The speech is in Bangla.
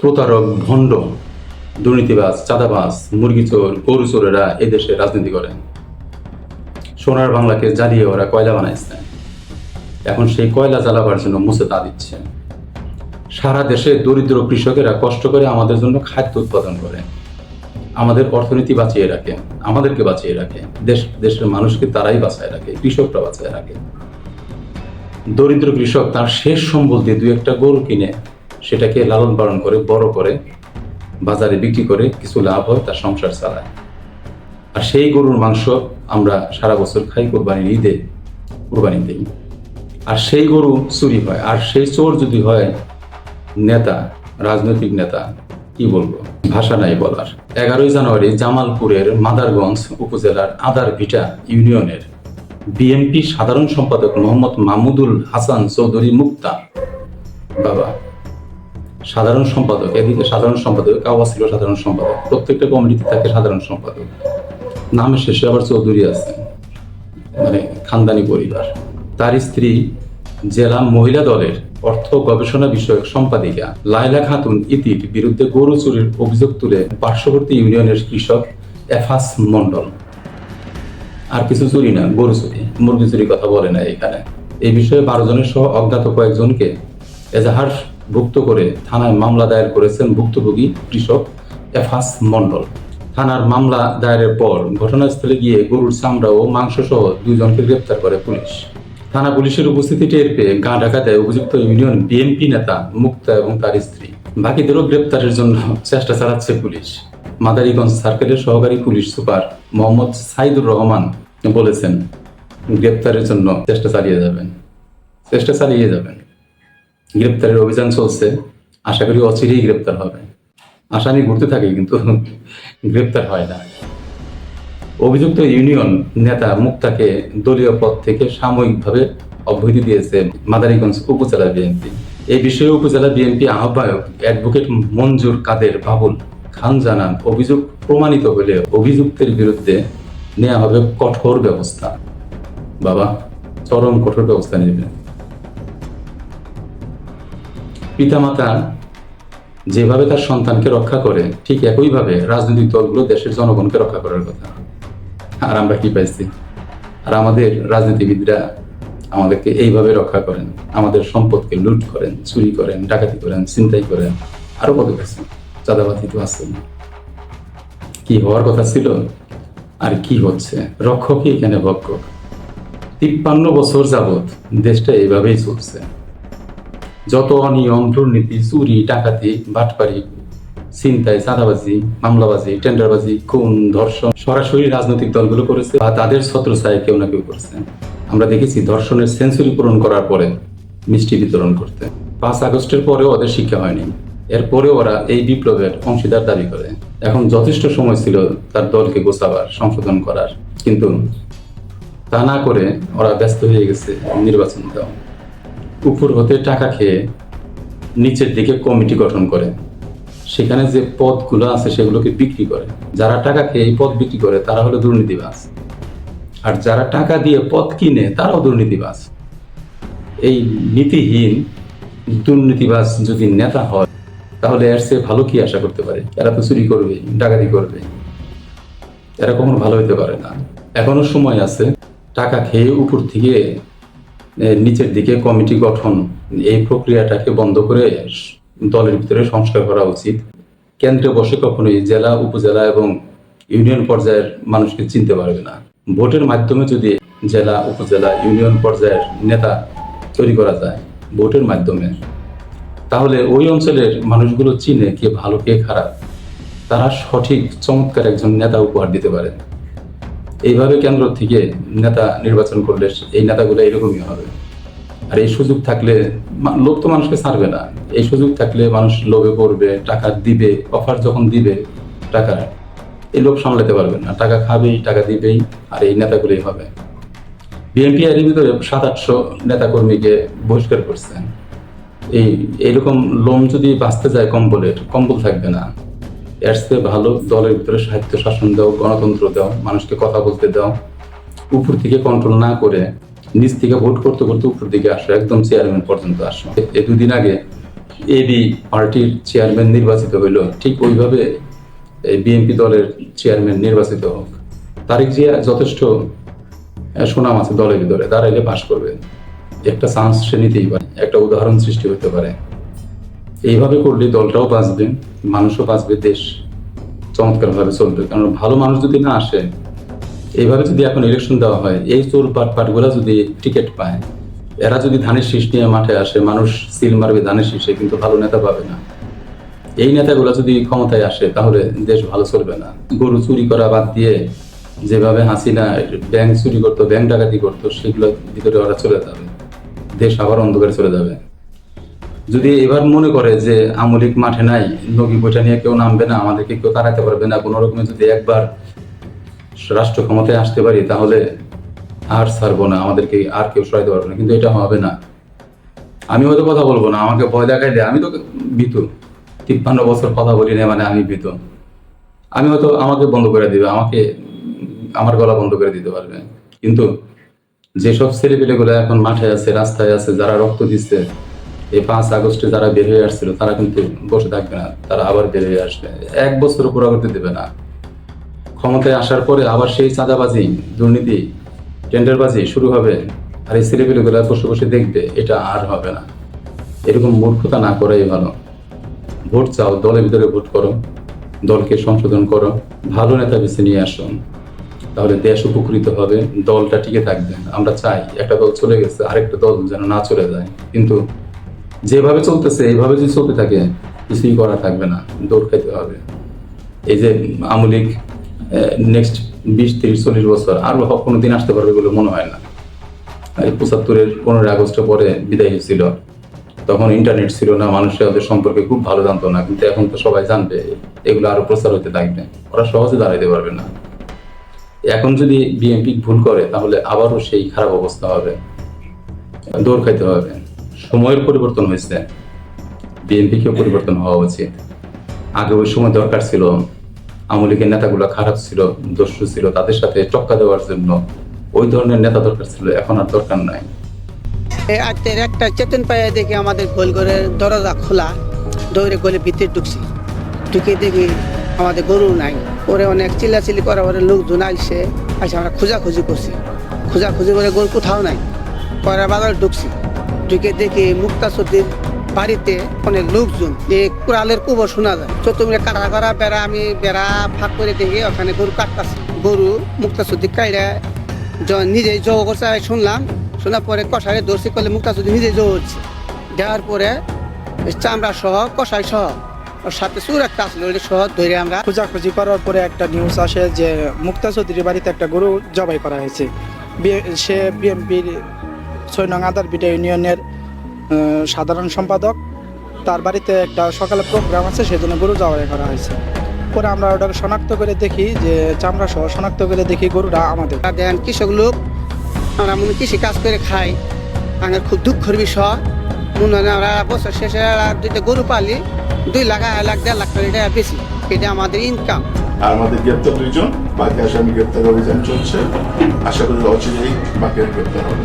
প্রতারক, ভণ্ড, দুর্নীতিবাজ, চাঁদাবাজ, মুরগি চোর, গরু চোরেরা এদেশে রাজনীতি করে সোনার বাংলাকে জ্বালিয়ে ওরা কয়লা বানাইছে এখন সেই কয়লা জ্বালাবার জন্য মুছে তা দিচ্ছে সারা দেশে দরিদ্র কৃষকেরা কষ্ট করে আমাদের জন্য খাদ্য উৎপাদন করে। আমাদের অর্থনীতি বাঁচিয়ে রাখে, আমাদেরকে বাঁচিয়ে রাখে। দেশ, দেশের মানুষকে তারাই বাঁচায় রাখে, কৃষকরা বাঁচায় রাখে। দরিদ্র কৃষক তার শেষ সম্বল দিয়ে দু একটা গরু কিনে সেটাকে লালন পালন করে, বড় করে, বাজারে বিক্রি করে কিছু লাভ হয়, তার সংসার চালায়। আর সেই গরুর মাংস আমরা সারা বছর খাই কোরবানির ঈদে কোরবানি দিই আর সেই গরু চুরি হয়, আর সেই চোর যদি হয়, নেতা, রাজনৈতিক নেতা, কি বলব? ভাষা নাই বলার। এগারোই জানুয়ারি জামালপুরের মাদারগঞ্জ উপজেলার আদার ভিটা ইউনিয়নের বিএনপি সাধারণ সম্পাদক মোহাম্মদ মাহমুদুল হাসান চৌধুরী মুক্তা বাবা সাধারণ সম্পাদক, এদিকে সাধারণ সম্পাদক কাওয়া ছিল সাধারণ সম্পাদক। প্রত্যেকটা কমিটিতে থাকে সাধারণ সম্পাদক। নামের শেষে আবার চৌধুরী আছে মানে খানদানি পরিবার। তার স্ত্রী জেলা মহিলা দলের অর্থ গবেষণা বিষয়ক সম্পাদিকা। লায়লা খাতুন ইতির বিরুদ্ধে গরু চুরির অভিযোগ তুলে পার্শ্ববর্তী ইউনিয়নের কৃষক এফাস মন্ডল আর কিছু চুরি না, গরু চুরি, মুরগি চুরি কথা বলে না এখানে। এই বিষয়ে বারো জনের সহ অজ্ঞাত কয়েকজনকে এজাহার ভুক্ত করে থানায় মামলা দায়ের করেছেন ভুক্তভোগী কৃষক এফাস মন্ডল থানার মামলা দায়েরের পর ঘটনাস্থলে গিয়ে গরুর চামড়া ও মাংস সহ দুইজনকে গ্রেপ্তার করে পুলিশ। থানা পুলিশের উপস্থিতি টের পেয়ে গা ঢাকা দেয় অভিযুক্ত ইউনিয়ন বিএনপি নেতা মুক্তা এবং তার স্ত্রী। বাকিদেরও গ্রেপ্তারের জন্য চেষ্টা চালাচ্ছে পুলিশ। মাদারীগঞ্জ সার্কেলের সহকারী পুলিশ সুপার মোহাম্মদ সাইদুর রহমান বলেছেন, গ্রেপ্তারের জন্য চেষ্টা চালিয়ে যাবেন। চেষ্টা চালিয়ে যাবেন। গ্রেপ্তারের অভিযান চলছে। আশা করি অচিরেই গ্রেপ্তার হবে। আসামি ঘুরতে থাকে, কিন্তু গ্রেপ্তার হয় না। অভিযুক্ত ইউনিয়ন নেতা মুক্তাকে দলীয় পদ থেকে সাময়িকভাবে অব্যাহতি দিয়েছে মাদারীগঞ্জ উপজেলা বিএনপি। এই বিষয়ে উপজেলা বিএনপি আহ্বায়ক অ্যাডভোকেট মঞ্জুর কাদের বাবুল খান জানান, অভিযোগ প্রমাণিত হলে অভিযুক্তের বিরুদ্ধে নেওয়া হবে কঠোর ব্যবস্থা। বাবা, চরম কঠোর ব্যবস্থা নেবে পিতামাতা যেভাবে তার সন্তানকে রক্ষা করে, ঠিক একইভাবে রাজনৈতিক দলগুলো দেশের জনগণকে রক্ষা করার কথা। আর আমরা কি পাইছি? আর আমাদের রাজনীতিবিদরা আমাদেরকে এইভাবে রক্ষা করেন, আমাদের সম্পদকে লুট করেন, চুরি করেন, ডাকাতি করেন চিন্তাই করেন। আরও কত কিছু চাঁদাবাতি তো আছে কি হওয়ার কথা ছিল? আর কি হচ্ছে? রক্ষকই এখানে ভক্ষক তিপ্পান্ন বছর যাবৎ দেশটা এইভাবেই চলছে। যত অনিয়ম, দুর্নীতি, চুরি, ডাকাতি, বাটপারি, ছিনতাই, চাঁদাবাজি, মামলাবাজি, টেন্ডারবাজি, খুন, ধর্ষণ, সরাসরি রাজনৈতিক দলগুলো করেছে বা তাদের ছত্রছায় কেউ না কেউ করেছে। আমরা দেখেছি ধর্ষণের সেঞ্চুরি পূরণ করার পরে মিষ্টি বিতরণ করতে। পাঁচ আগস্টের পরেও ওদের শিক্ষা হয়নি। এরপরে ওরা এই বিপ্লবের অংশীদার দাবি করে। এখন যথেষ্ট সময় ছিল তার দলকে গোছাবার, সংশোধন করার। কিন্তু তা না করে ওরা ব্যস্ত হয়ে গেছে নির্বাচন দেওয়া। উপর হতে টাকা খেয়ে নিচের দিকে কমিটি গঠন করে। সেখানে যে পদগুলো আছে সেগুলোকে বিক্রি করে। যারা টাকা খেয়ে এই পদ বিক্রি করে, তারা হলো দুর্নীতিবাজ। আর যারা টাকা দিয়ে পদ কিনে, তারাও দুর্নীতিবাজ। এই নীতিহীন, দুর্নীতিবাজ যদি নেতা হয়, তাহলে এর চেয়ে ভালো কি আশা করতে পারে? এরা তো চুরি করবে, ডাকাতি করবে। এরা কখনো ভালো হতে পারে না। এখনও সময় আছে, টাকা খেয়ে উপর থেকে নিচের দিকে কমিটি গঠন, এই প্রক্রিয়াটাকে বন্ধ করে দলের ভিতরে সংস্কার করা উচিত। কেন্দ্রে বসে কখনোই জেলা, উপজেলা এবং ইউনিয়ন পর্যায়ের মানুষকে চিনতে পারবে না। ভোটের মাধ্যমে যদি জেলা, উপজেলা, ইউনিয়ন পর্যায়ের নেতা তৈরি করা যায় ভোটের মাধ্যমে, তাহলে ওই অঞ্চলের মানুষগুলো চিনে কে ভালো, কে খারাপ। তারা সঠিক, চমৎকার একজন নেতা উপহার দিতে পারে। এইভাবে কেন্দ্র থেকে নেতা নির্বাচন করলে এই নেতাগুলো এরকমই হবে। আর এই সুযোগ থাকলে লোক তো মানুষকে ছাড়বে না। এই সুযোগ থাকলে মানুষ লোভে পড়বে, টাকা দিবে অফার যখন দিবে, টাকা, এই লোক সামলাতে পারবে না। টাকা খাবেই, টাকা দিবেই, আর এই নেতাগুলোই হবে। বিএনপি এর ভিতরে সাত, আটশো নেতাকর্মীকে বহিষ্কার করছে। এই এরকম লোম যদি বাঁচতে যায় কম্বলের, কম্বল থাকবে না। এর ভালো দলের ভিতরে সাহিত্য শাসন দাও, গণতন্ত্র দাও, মানুষকে কথা বলতে দাও, উপর থেকে কন্ট্রোল না করে নিচ থেকে ভোট করতে করতে উপর দিকে আসো, একদম চেয়ারম্যান পর্যন্ত আসো। এই দুদিন আগে এবি পার্টির চেয়ারম্যান নির্বাচিত হইল, ঠিক ওইভাবে এই বিএনপি দলের চেয়ারম্যান নির্বাচিত হোক। তারিক জিয়া যথেষ্ট সুনাম আছে দলের ভিতরে দাঁড়াইলে পাশ করবে। একটা চান্স সে নিতেই পারে, একটা উদাহরণ সৃষ্টি হতে পারে। এইভাবে করলে দলটাও বাঁচবে, মানুষও বাঁচবে, দেশ চমৎকারভাবে চলবে। কারণ ভালো মানুষ যদি না আসে, এইভাবে যদি এখন ইলেকশন দেওয়া হয়, এই চোর পাট পাটগুলা যদি টিকিট পায়, এরা যদি ধানের শীষ নিয়ে মাঠে আসে, মানুষ সিল মারবে ধানের শীষে, কিন্তু ভালো নেতা পাবে না। এই নেতাগুলো যদি ক্ষমতায় আসে, তাহলে দেশ ভালো চলবে না। গরু চুরি করা বাদ দিয়ে যেভাবে হাসিনা ব্যাংক চুরি করতো, ব্যাংক ডাকাতি করতো সেগুলো ভিতরে ওরা চলে যাবে। দেশ আবার অন্ধকারে চলে যাবে। যদি এবার মনে করে যে আমলিক মাঠে নাই, নবী বইটা নিয়ে কেউ নামবে না, আমাদেরকে কেউ তাড়াতে পারবে না, কোনো রকমে যদি একবার রাষ্ট্র ক্ষমতায় আসতে পারি, তাহলে আর ছাড়বো না, আমাদেরকে আর কেউ সরাইতে পারবে না, কিন্তু এটা হবে না। আমি হয়তো কথা বলব না, আমাকে ভয় দেখাইলে আমি তো ভীতু। তিপ্পান্ন বছর কথা বলি না মানে আমি ভীতু। আমি হয়তো আমাকে বন্ধ করে দিবে, আমাকে আমার গলা বন্ধ করে দিতে পারবে। কিন্তু যেসব ছেলেপেলেগুলো এখন মাঠে আছে, রাস্তায় আছে, যারা রক্ত দিচ্ছে এই পাঁচ আগস্টে যারা বের হয়ে আসছিল, তারা কিন্তু বসে থাকবে না, তারা আবার বের হয়ে আসবে। এক বছর পুরো করতে দেবে না। ক্ষমতায় আসার পরে আবার সেই চাঁদাবাজি, দুর্নীতি, টেন্ডারবাজি শুরু হবে, আর এই ছেলেপেলেগুলো বসে বসে দেখবে এটা আর হবে না। এরকম মূর্খতা না করাই ভালো। ভোট চাও, দলের ভিতরে ভোট করো, দলকে সংশোধন করো, ভালো নেতা বেছে নিয়ে আসো। তাহলে দেশ উপকৃত হবে, দলটা টিকে থাকবে। আমরা চাই একটা দল চলে গেছে, আরেকটা দল যেন না চলে যায়। কিন্তু যেভাবে চলতেছে, এইভাবে যদি চলতে থাকে, কিছুই করা থাকবে না, দৌড় খাইতে হবে। এই যে আমলিক নেক্সট বিশ, তিরিশ, চল্লিশ বছর, আরও কোনো দিন আসতে পারবে বলে মনে হয় না। এই পঁচাত্তরের পনেরোই আগস্টের পরে বিদায় হয়েছিল। তখন ইন্টারনেট ছিল না, মানুষের ওদের সম্পর্কে খুব ভালো জানতো না, কিন্তু এখন তো সবাই জানবে, এগুলো আরও প্রচার হতে থাকবে। ওরা সহজে দাঁড়াইতে পারবে না। এখন যদি বিএনপি ভুল করে, তাহলে আবারও সেই খারাপ অবস্থা হবে। দৌড় খাইতে হবে। সময়ের পরিবর্তন হয়েছে। বিএনপিকেও পরিবর্তন হওয়া উচিত। আগে ওই সময় দরকার ছিল, আওয়ামী লীগের নেতাগুলো খারাপ ছিল, দস্যু ছিল, তাদের সাথে টক্কা দেওয়ার জন্য ওই ধরনের নেতা দরকার ছিল, এখন আর দরকার নাই। আজকের একটা চেতন পায়ে দেখি আমাদের গোল ঘরের দরজা খোলা দৌড়ে গলে ভিতরে ঢুকছি। ঢুকে দেখি আমাদের গরু নাই। ওরে অনেক চিল্লাচিল্লি করা, ওরে লোকজন আইসে আইসে আমরা খোঁজাখুঁজি করছি। খোঁজাখুঁজি করে গরু কোথাও নাই। পরে বাজারে ঢুকছি। ঢুকে দেখি মুক্তা সর্দির বাড়িতে অনেক লোকজন। যে কুড়ালের কুবর শোনা যায়। চতুর্মিলে কাটা করা বেড়া, আমি বেড়া ফাঁক করে দেখি, ওখানে গরু কাটতাছে। গরু মুক্তা কাইরা জ- নিজে জব করছে শুনলাম। শোনার পরে কষাই দর্শি করলে মুক্তা যদি নিজে জব হচ্ছে দেওয়ার পরে চামড়া সহ, কষাই সহ, ওর সাথে সুর একটা আসলো ওইটা সহ ধরে আমরা খোঁজাখুঁজি করার পরে একটা নিউজ আসে যে মুক্তা চৌধুরীর বাড়িতে একটা গরু জবাই করা হয়েছে। সে বিএনপির ছয় নং আদারবিটা ইউনিয়নের সাধারণ সম্পাদক। তার বাড়িতে একটা সকালে প্রোগ্রাম আছে সেজন্য গরু জবাই করা হয়েছে। পরে আমরা ওটাকে শনাক্ত করে দেখি যে চামড়া সহ শনাক্ত করে দেখি গরুটা আমাদের। দেন কৃষক লোক আমরা মনে কৃষি কাজ করে খাই। আমার খুব দুঃখের বিষয়। মনে হয় আমরা বছর শেষে দুইটা গরু পালি দুই লাখ আড়াই লাখ দেড় লাখ টাকা এটা বেশি। এটা আমাদের ইনকাম আর আমাদের গ্রেপ্তার দুইজন বাকি আসামি গ্রেপ্তার অভিযান চলছে। আশা করি অচিরেই বাকি গ্রেপ্তার হবে